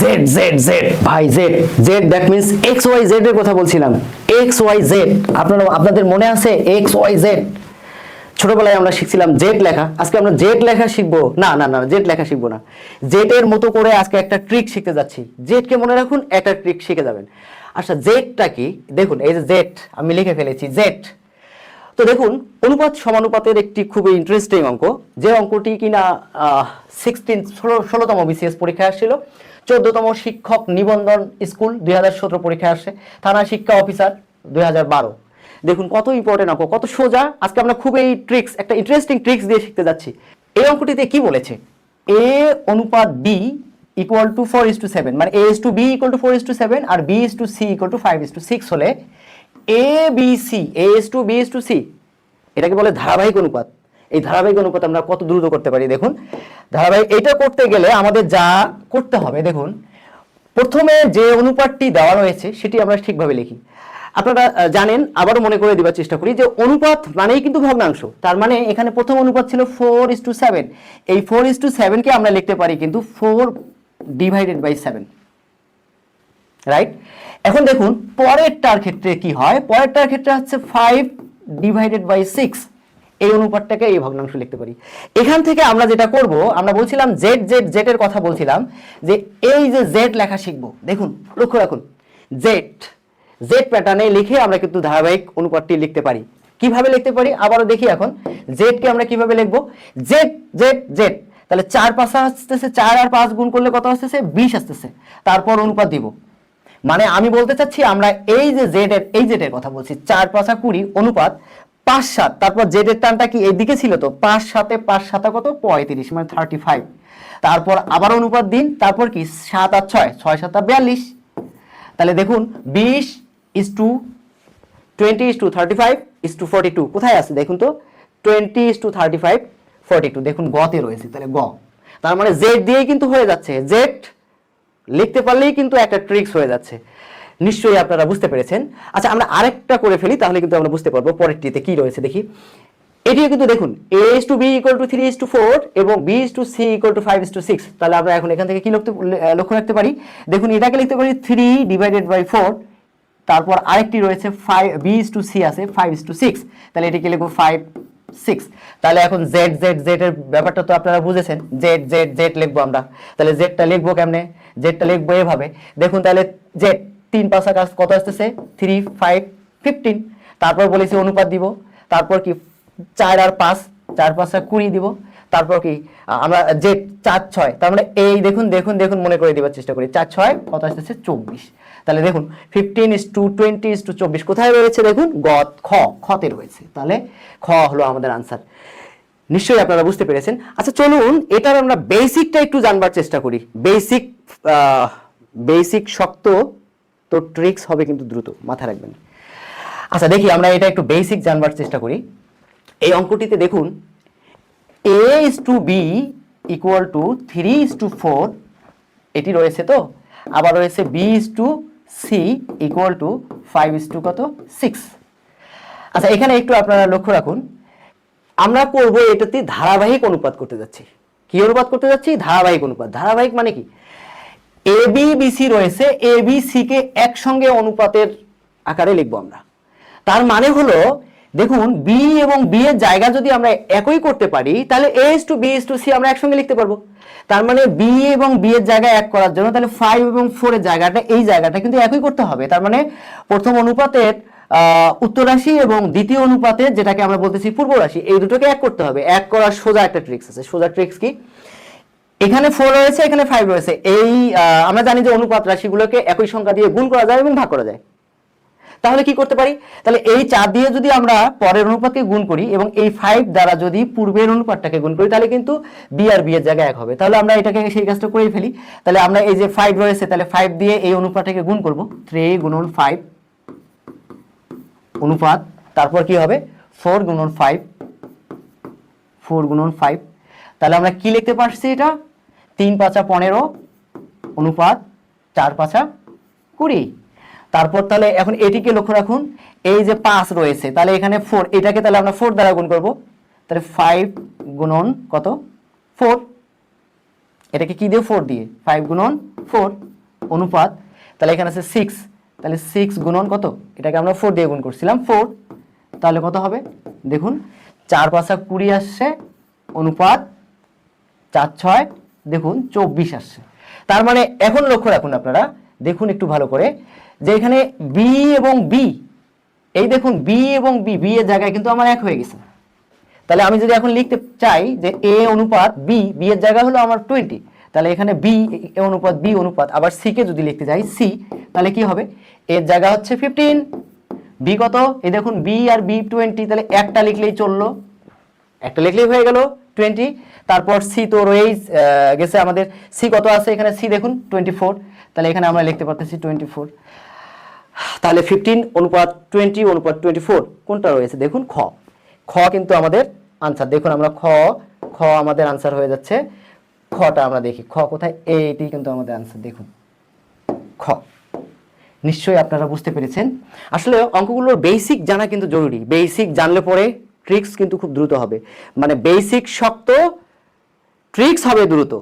Z Z Z ভাই Z Z that means X Y Z এর কথা বলছিলাম। এক্স ওয়াই জেড আপনারা, আপনাদের মনে আছে এক্স ওয়াই জেড ছোটবেলায় আমরা শিখছিলাম জেড লেখা। আজকে আমরা জেড লেখা শিখব। না না না জেড লেখা শিখব না। জেড এর মতো করে আজকে একটা ট্রিক শিখতে যাচ্ছি। জেডকে মনে রাখুন, একটা ট্রিক শিখে যাবেন। আচ্ছা জেডটা কি? দেখুন, এই যে জেড আমি লিখে ফেলেছি জেড তো দেখুন, অনুপাত সমানুপাতের একটি খুবই ইন্টারেস্টিং অঙ্ক। যে অঙ্কটি কিনা সিক্সটিন ষোলো, ষোলোতম বিসিএস পরীক্ষায় আসছিল চোদ্দতম শিক্ষক নিবন্ধন স্কুল দুই হাজার সতেরো পরীক্ষায় আসছে থানা শিক্ষা অফিসার দুই হাজার বারো। দেখুন, কত ইম্পর্টেন্ট অঙ্ক, কত সোজা। আজকে আমরা খুব এই ট্রিক্স একটা ইন্টারেস্টিং ট্রিক্স দিয়ে শিখতে যাচ্ছি। এই অঙ্কটিতে কি বলেছে? এ অনুপাত B equal to four is to seven মানে A is to B equal to four is to seven R B is to C equal to five is to six হলে A B C A is to B is to C এটাকে বলে ধারাবাহিক অনুপাত। এই ধারাবাহিক অনুপাত আমরা কত দ্রুত করতে পারি, দেখুন। ধারাবাহিক এটা করতে গেলে আমাদের যা করতে হবে, দেখুন, প্রথমে যে অনুপাতটি দেওয়া রয়েছে সেটি আমরা ঠিকভাবে লিখি। আপনারা জানেন, আবারও মনে করে দেওয়ার চেষ্টা করি যে অনুপাত মানেই কিন্তু ভগ্নাংশ। তার মানে এখানে প্রথম অনুপাত ছিল ফোর ইস টু সেভেন এই ফোর ইস টু সেভেনকে আমরা লিখতে পারি কিন্তু four divided by seven right এখন দেখুন, পরেরটার ক্ষেত্রে কি হয়? পরেরটার ক্ষেত্রে হচ্ছে ফাইভ ডিভাইডেড বাই সিক্স এই অনুপাতটাকে এই ভগ্নাংশ লিখতে পারি। এখান থেকে আমরা যেটা করব, আমরা বলছিলাম জেড জেড জেড এর কথা বলছিলাম যে এই যে জেড লেখা শিখব, দেখুন, লক্ষ্য রাখুন জেড জেড প্যাটার্নে লিখে আমরা কিন্তু ধারাবাহিক অনুপাতটি লিখতে পারি। কীভাবে লিখতে পারি? আবারও দেখি এখন জেডকে আমরা কীভাবে লিখব? জেড জেড জেড তাহলে চার পাঁচ আসতেছে, চার আর পাঁচ গুণ করলে কত আসতেছে? বিশ আসতেছে। তারপর অনুপাত দিব। মানে আমি বলতে চাচ্ছি, আমরা এই যে জেড এর, এই জেড এর কথা বলছি, চার পাঁচা কুড়ি অনুপাত পাঁচ সাত, তারপর জেড এর টানটা কি এইদিকে ছিল তো? পাঁচ সাতে পাঁচ সাতা কত? পঁয়ত্রিশ মানে থার্টি ফাইভ তারপর আবার অনুপাত দিন, তারপর কি? সাত আর ছয় ছয় সাত বিয়াল্লিশ। তাহলে দেখুন, বিশ is to twenty is to thirty five is to forty two কোথায় আছে? দেখুন তো twenty is to thirty five forty two দেখুন, গতে রয়েছে, তাহলে গ। তার মানে জেড দিয়েই কিন্তু হয়ে যাচ্ছে। জেড লিখতে পারলেই কিন্তু একটা ট্রিক্স হয়ে যাচ্ছে। নিশ্চয়ই আপনারা বুঝতে পেরেছেন। আচ্ছা আমরা আরেকটা করে ফেলি, তাহলে কিন্তু আমরা বুঝতে পারব পরেরটিতে কি রয়েছে, দেখি। এটিও কিন্তু দেখুন A is to B equal to three is to four এবং B is to C equal to five is to six তাহলে আমরা এখন এখান থেকে কি লক্ষ্য রাখতে পারি? দেখুন, এটাকে লিখতে পারি থ্রি ডিভাইডেড বাই ফোর তারপর আরেকটি রয়েছে five B is to C আছে ফাইভ ইস টু সিক্স তাহলে এটিকে লিখব ফাইভ সিক্স তাহলে এখন জেড জেড জেড এর ব্যাপারটা তো আপনারা বুঝেছেন। জেড জেড জেড লিখব আমরা। তাহলে জেডটা লিখব কেমনে? জেডটা লিখব এভাবে। দেখুন, তাহলে জেড তিন, পাঁচা কাজ কত আসতেছে? থ্রি ফাইভ ফিফটিন তারপর বলেছি অনুপাত দিব। তারপর কি চার আর পাঁচ? চার, পাঁচা কুড়ি দিব। তারপর কি আমরা যে চার, ছয়, তার মানে এই দেখুন দেখুন দেখুন, মনে করে দেওয়ার চেষ্টা করি। চার, ছয়, কত আসতেছে? চব্বিশ। তাহলে দেখুন fifteen is to twenty is to চব্বিশ। কোথায় রয়েছে দেখুন? গ খ, খতে রয়েছে। তাহলে খ হলো আমাদের আনসার নিশ্চয়ই আপনারা বুঝতে পেরেছেন। আচ্ছা চলুন, এটার আমরা বেসিকটা একটু জানবার চেষ্টা করি। বেসিক বেসিক শক্ত তো ট্রিক্স হবে কিন্তু দ্রুত, মাথায় রাখবেন। আচ্ছা দেখি আমরা এটা একটু বেসিক জানবার চেষ্টা করি। এই অঙ্কটিতে দেখুন A is to B equal to three is to four এটি রয়েছে তো? আবার রয়েছে B is to C equal to five is to কত? সিক্স আচ্ছা এখানে একটু আপনারা লক্ষ্য রাখুন, আমরা করব এটাতে ধারাবাহিক অনুপাত করতে যাচ্ছি। কি অনুপাত করতে যাচ্ছি? ধারাবাহিক অনুপাত। ধারাবাহিক মানে কি? এ বিসি রয়েছে এ কে একসঙ্গে অনুপাতের আকারে লিখব আমরা। তার মানে হলো দেখুন বি এবং বি এর জায়গা যদি আমরা একই করতে পারি তাহলে A to B to C আমরা একসঙ্গে লিখতে পারব। তার মানে বি এবং বি এর জায়গা এক করার জন্য তাহলে ফাইভ এবং ফোর এর জায়গাটা এই জায়গাটা কিন্তু একই করতে হবে। তার মানে প্রথম অনুপাতের আহ, উত্তর এবং দ্বিতীয় অনুপাতের যেটাকে আমরা বলতেছি পূর্ব রাশি এই দুটোকে এক করতে হবে। এক করার সোজা একটা ট্রিক্স আছে। সোজা ট্রিক্স কি? এখানে ফোর রয়েছে, এখানে ফাইভ রয়েছে। এই আমরা জানি যে অনুপাত রাশিগুলোকে একই সংখ্যা দিয়ে গুণ করা যায় এবং ভাগ করা যায়। তাহলে কি করতে পারি? তাহলে এই চার দিয়ে যদি আমরা পরের অনুপাতকে গুণ করি এবং এই ফাইভ দ্বারা যদি পূর্বের অনুপাতটাকে গুণ করি, তাহলে কিন্তু বি আর বি এর জায়গায় এক হবে। তাহলে আমরা এটাকে সেই কাজটা করেই ফেলি। তাহলে আমরা এই যে ফাইভ রয়েছে, তাহলে ফাইভ দিয়ে এই অনুপাতটাকে গুণ করব। থ্রি গুণন ফাইভ অনুপাত, তারপর কি হবে? ফোর গুণন ফাইভ ফোর গুণন ফাইভ তাহলে আমরা কি লিখতে পারছি এটা? তিন পাঁচা পনেরো, অনুপাত চার পাঁচা কুড়ি। তারপর তাহলে এখন এটিকে লক্ষ্য রাখুন, এই যে পাঁচ রয়েছে, তাহলে এখানে ফোর এটাকে তাহলে আমরা ফোর দ্বারা গুণ করব। তাহলে ফাইভ গুণন কত? ফোর এটাকে কি দিয়ে? ফোর দিয়ে। ফাইভ গুণন ফোর অনুপাত। তাহলে এখানে আছে সিক্স তাহলে সিক্স গুণন কত? এটাকে আমরা ফোর দিয়ে গুণ করছিলাম ফোর তাহলে কত হবে? দেখুন, চার পাঁচা কুড়ি আসছে, অনুপাত চার ছয় দেখুন চব্বিশ আসছে। তার মানে এখন লক্ষ্য রাখুন আপনারা, দেখুন একটু ভালো করে, যে এখানে বি এবং বি এই দেখুন বি এবং বি বি এর জায়গায় কিন্তু আমার এক হয়ে গেছে। তাহলে আমি যদি এখন লিখতে চাই যে এ অনুপাত বি বি এর জায়গা হলো আমার টোয়েন্টি তাহলে এখানে বি এ অনুপাত বি অনুপাত, আবার সি কে যদি লিখতে চাই সি তাহলে কি হবে? এর জায়গা হচ্ছে ফিফটিন বি কত? এই দেখুন বি আর বি টোয়েন্টি তাহলে একটা লিখলেই চলল। একটা লিখলেই হয়ে গেল। টোয়েন্টি তারপর সি তো রয়েই গেছে আমাদের সি কত আছে এখানে? সি দেখুন টোয়েন্টি ফোর তাহলে এখানে আমরা লিখতে পারতেছি টোয়েন্টি ফোর তাহলে ফিফটিন অনুপাত টোয়েন্টি অনুপাত টোয়েন্টি ফোর কোনটা রয়েছে? দেখুন, খ। খ কিন্তু আমাদের আনসার দেখুন আমরা খ খ আমাদের আনসার হয়ে যাচ্ছে। খটা আমরা দেখি। খ কোথায়? এইটি কিন্তু আমাদের আনসার দেখুন, খ। নিশ্চয়ই আপনারা বুঝতে পেরেছেন। আসলে অঙ্কগুলোর বেসিক জানা কিন্তু জরুরি। বেসিক জানলে পরে ট্রিক্স কিন্তু খুব দ্রুত হবে। মানে বেসিক শক্ত ট্রিক্স হবে দ্রুত।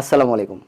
আসসালামু আলাইকুম।